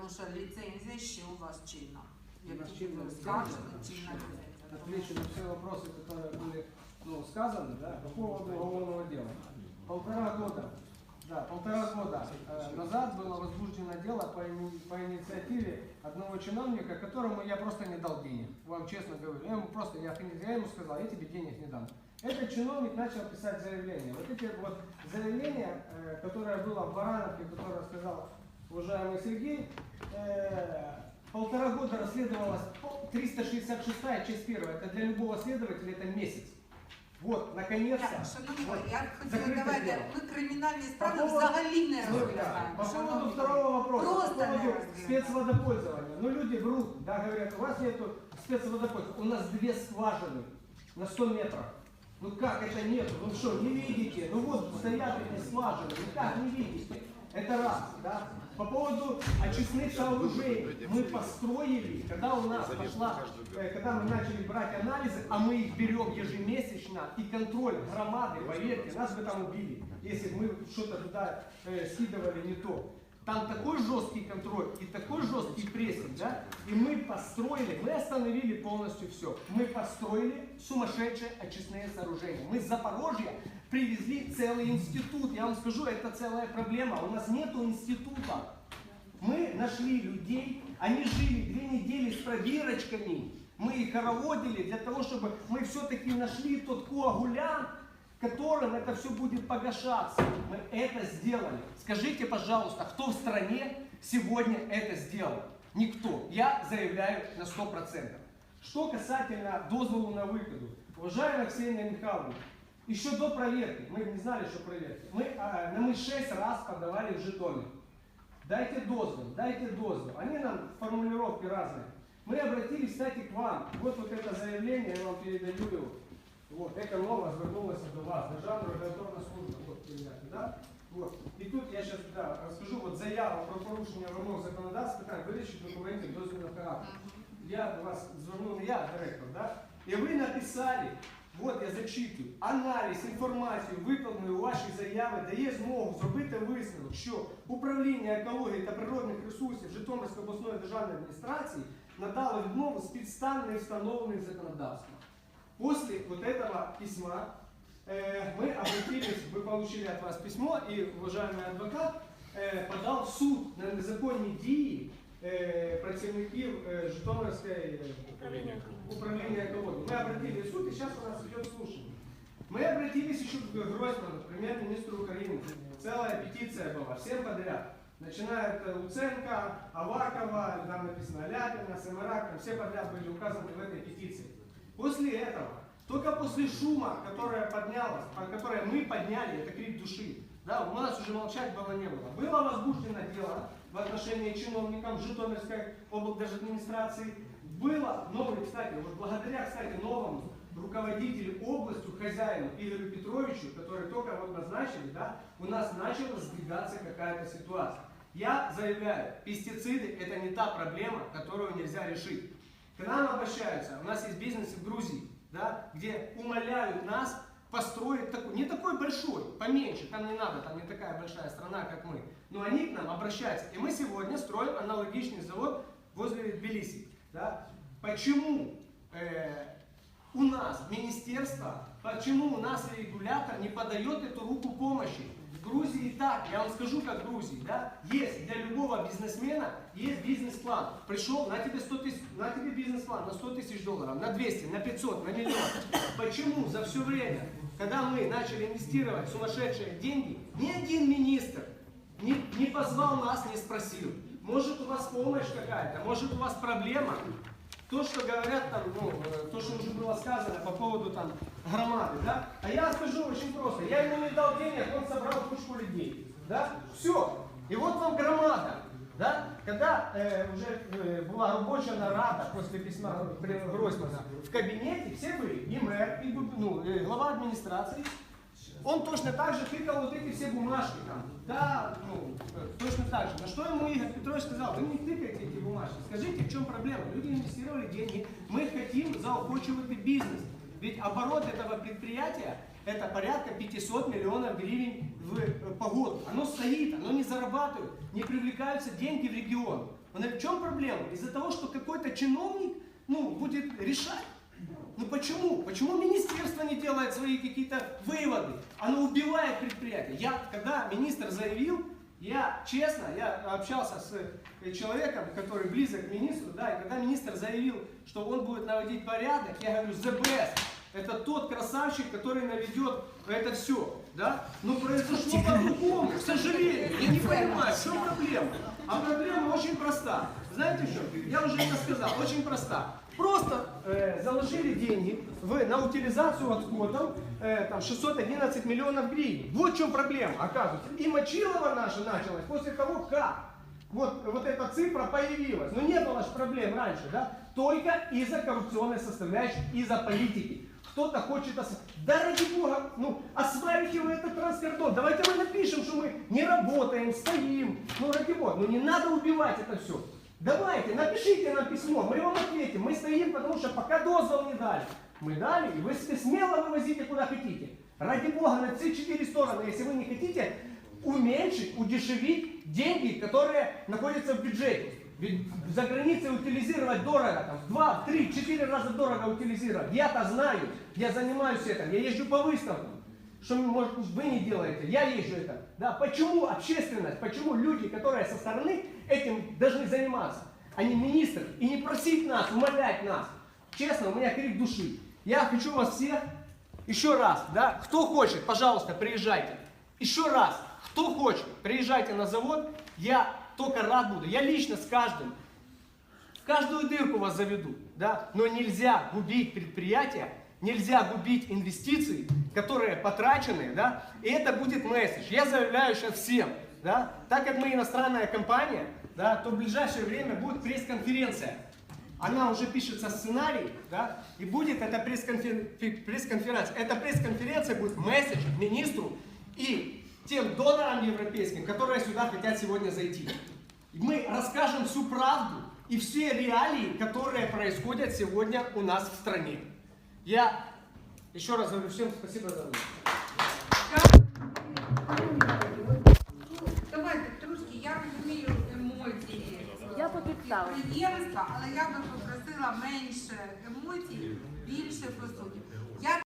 тому що ліцензія ще у вас чинна. Як У нас тільки чинна ви ліцензія. скажете, чинна ліцензія. Тому Отвечу на все вопросы, которые были ну, сказаны, да, по поводу уголовного дела. Полтора года, да, полтора года э, назад было возбуждено дело по, ини- по инициативе одного чиновника, которому я просто не дал денег. Вам честно говорю, я ему просто, я, я ему сказал, я тебе денег не дам. Этот чиновник начал писать заявление. Вот эти вот заявления, э, которое было в Барановке, которое сказал уважаемый Сергей, э, полтора года расследовалась по- 366 часть первая. Это для любого следователя это месяц. Вот, наконец-то. Я, шановні, Вот, я хотіла, закрите давайте, дело. ми кримінальні справи По поводу- взагалі не Ну, да. розглядаємо. По поводу шановні. второго вопроса, Просто по не поводу разглядаю. спецводопользования. Ну, люди врут, да, говорят, у вас нету спецводопользования. У нас две скважины на 100 метров. Ну как это нет? Ну что, не видите? Ну вот стоят эти скважины, ну как не видите? Это раз, да? По поводу очистных сооружений. Мы построили, когда у нас пошла, э, когда мы начали брать анализы, а мы их берем ежемесячно, и контроль громады, поверьте, нас бы там убили, если бы мы что-то туда э, скидывали не то. Там такой жесткий контроль и такой жесткий прессинг, да? И мы построили, мы остановили полностью все. Мы построили сумасшедшие очистные сооружения. Мы с Запорожья привезли целый институт. Я вам скажу, это целая проблема. У нас нету института. Мы нашли людей, они жили две недели с пробирочками. Мы их хороводили для того, чтобы мы все-таки нашли тот коагулянт, которым это все будет погашаться. Мы это сделали. Скажите, пожалуйста, кто в стране сегодня это сделал? Никто. Я заявляю на 100%. Что касательно дозволу на выходу. Уважаемая Ксения Михайловна, еще до проверки, мы не знали, что проверки, мы, а, мы 6 раз подавали в Житомир. Дайте дозвол, дайте дозвол. Они нам формулировки разные. Мы обратились, кстати, к вам. Вот вот это заявление, я вам передаю его. Вот, Эконова звернулася до вас, Державна регуляторна служба, вот, ребята, да? Вот. І тут я сейчас да, розкажу вот заяву про порушення вимог законодавства, питань вирішить документів дозвільного характеру. Я до вас звернув не я, директор, да? І ви написали, от я зачитую, аналіз інформації, викладеної у вашій заяві, дає змогу зробити висновок, що управління екології та природних ресурсів Житомирської обласної державної адміністрації надало відмову з підстав не встановлених законодавством. После вот этого письма мы обратились, вы получили от вас письмо, и уважаемый адвокат э, подал в суд на незаконні дії э, працівників э, Житомирської э, управління екології. Мы обратились в суд, и сейчас у нас идет слушание. Мы обратились еще к Гройсману, премьер-министру Украины. Целая петиция была, всем подряд. Начиная от э, Луценко, Авакова, там написано Ляпина, Самарак, там все подряд были указаны в этой петиции. После этого, только после шума, которое поднялось, по- которое мы подняли, это крик души, да, у нас уже молчать было не было. Было возбуждено дело в отношении чиновников Житомирской облдержадминистрации. Было новое, кстати, вот благодаря, кстати, новому руководителю областью, хозяину Игорю Петровичу, который только вот назначили, да, у нас начала сдвигаться какая-то ситуация. Я заявляю, пестициды это не та проблема, которую нельзя решить. К нам обращаются, у нас есть бизнес в Грузии, да, где умоляют нас построить такой, не такой большой, поменьше, там не надо, там не такая большая страна, как мы, но они к нам обращаются. И мы сегодня строим аналогичный завод возле Тбилиси. Да? Почему э, у нас министерство, почему у нас регулятор не подает эту руку помощи? В Грузии так, я вам скажу, как в Грузии, да, есть для любого бизнесмена есть бизнес-план. Пришел, на тебе 100 тысяч, на тебе бизнес-план на 100 тысяч долларов, на 200, на 500, на миллион. Почему за все время, когда мы начали инвестировать сумасшедшие деньги, ни один министр не, не позвал нас, не спросил, может у вас помощь какая-то, может у вас проблема. То, что говорят там, ну, э, то, что уже было сказано по поводу там громады, да? А я скажу очень просто. Я ему не дал денег, он собрал кучку людей, да? Все. И вот вам громада, да? Когда э, уже э, была рабочая нарада после письма Гр- Гройсмана в кабинете, все были, и мэр, и ну, э, глава администрации, он точно так же тыкал вот эти все бумажки там. Да, ну, э, точно так же. На что ему Игорь Петрович сказал, вы не тыкайте бумажки, скажите, в чем проблема? Люди инвестировали деньги, мы хотим заохочивать бизнес. Ведь оборот этого предприятия это порядка 500 миллионов гривен в э, погоду. Оно стоит, оно не зарабатывает, не привлекаются деньги в регион. Но в чем проблема? Из-за того, что какой-то чиновник ну, будет решать. Ну почему? Почему министерство не делает свои какие-то выводы? Оно убивает предприятие. Я, когда министр заявил, я честно, я общался с э, человеком, который близок к министру, да, и когда министр заявил, что он будет наводить порядок, я говорю, the best. Это тот красавчик, который наведет это все. Да? Но произошло по-другому, к сожалению. Я не понимаю, в чем проблема. А проблема очень проста. Знаете что? Я уже это сказал, очень проста. Просто э, заложили деньги в, на утилизацию отходов э, там 611 миллионов гривен. Вот в чем проблема, оказывается. И Мочилова наша началась после того, как вот, вот эта цифра появилась. Но не было же проблем раньше, да? Только из-за коррупционной составляющей, из-за политики. Кто-то хочет ос... Да ради бога, ну, осваивайте вы этот транскордон. Давайте мы напишем, что мы не работаем, стоим. Ну, ради бога, ну не надо убивать это все. Давайте, напишите нам письмо, мы вам ответим. Мы стоим, потому что пока дозвол не дали. Мы дали, и вы смело вывозите куда хотите. Ради бога, на все четыре стороны, если вы не хотите уменьшить, удешевить деньги, которые находятся в бюджете. Ведь за границей утилизировать дорого, там, в два, в три, в четыре раза дорого утилизировать. Я-то знаю, я занимаюсь этим, я езжу по выставкам. Что, может, вы не делаете, я езжу это. Да, почему общественность, почему люди, которые со стороны этим должны заниматься, а не министр, и не просить нас, умолять нас. Честно, у меня крик души. Я хочу вас всех, еще раз, да, кто хочет, пожалуйста, приезжайте. Еще раз, кто хочет, приезжайте на завод, я только рад буду. Я лично с каждым, в каждую дырку вас заведу, да, но нельзя губить предприятия, нельзя губить инвестиции, которые потрачены, да, и это будет месседж. Я заявляю сейчас всем, да, так как мы иностранная компания, да, то в ближайшее время будет пресс-конференция. Она уже пишется сценарий, да, и будет эта пресс-конфер- пресс-конференция. Эта пресс-конференция будет месседж министру и тем донорам европейским, которые сюда хотят сегодня зайти. Мы расскажем всю правду и все реалии, которые происходят сегодня у нас в стране. Я еще раз говорю всем спасибо за внимание. Давайте трошки, я розумію емоції. Я попідстала. Підприємства, але я би попросила менше емоцій, більше. Я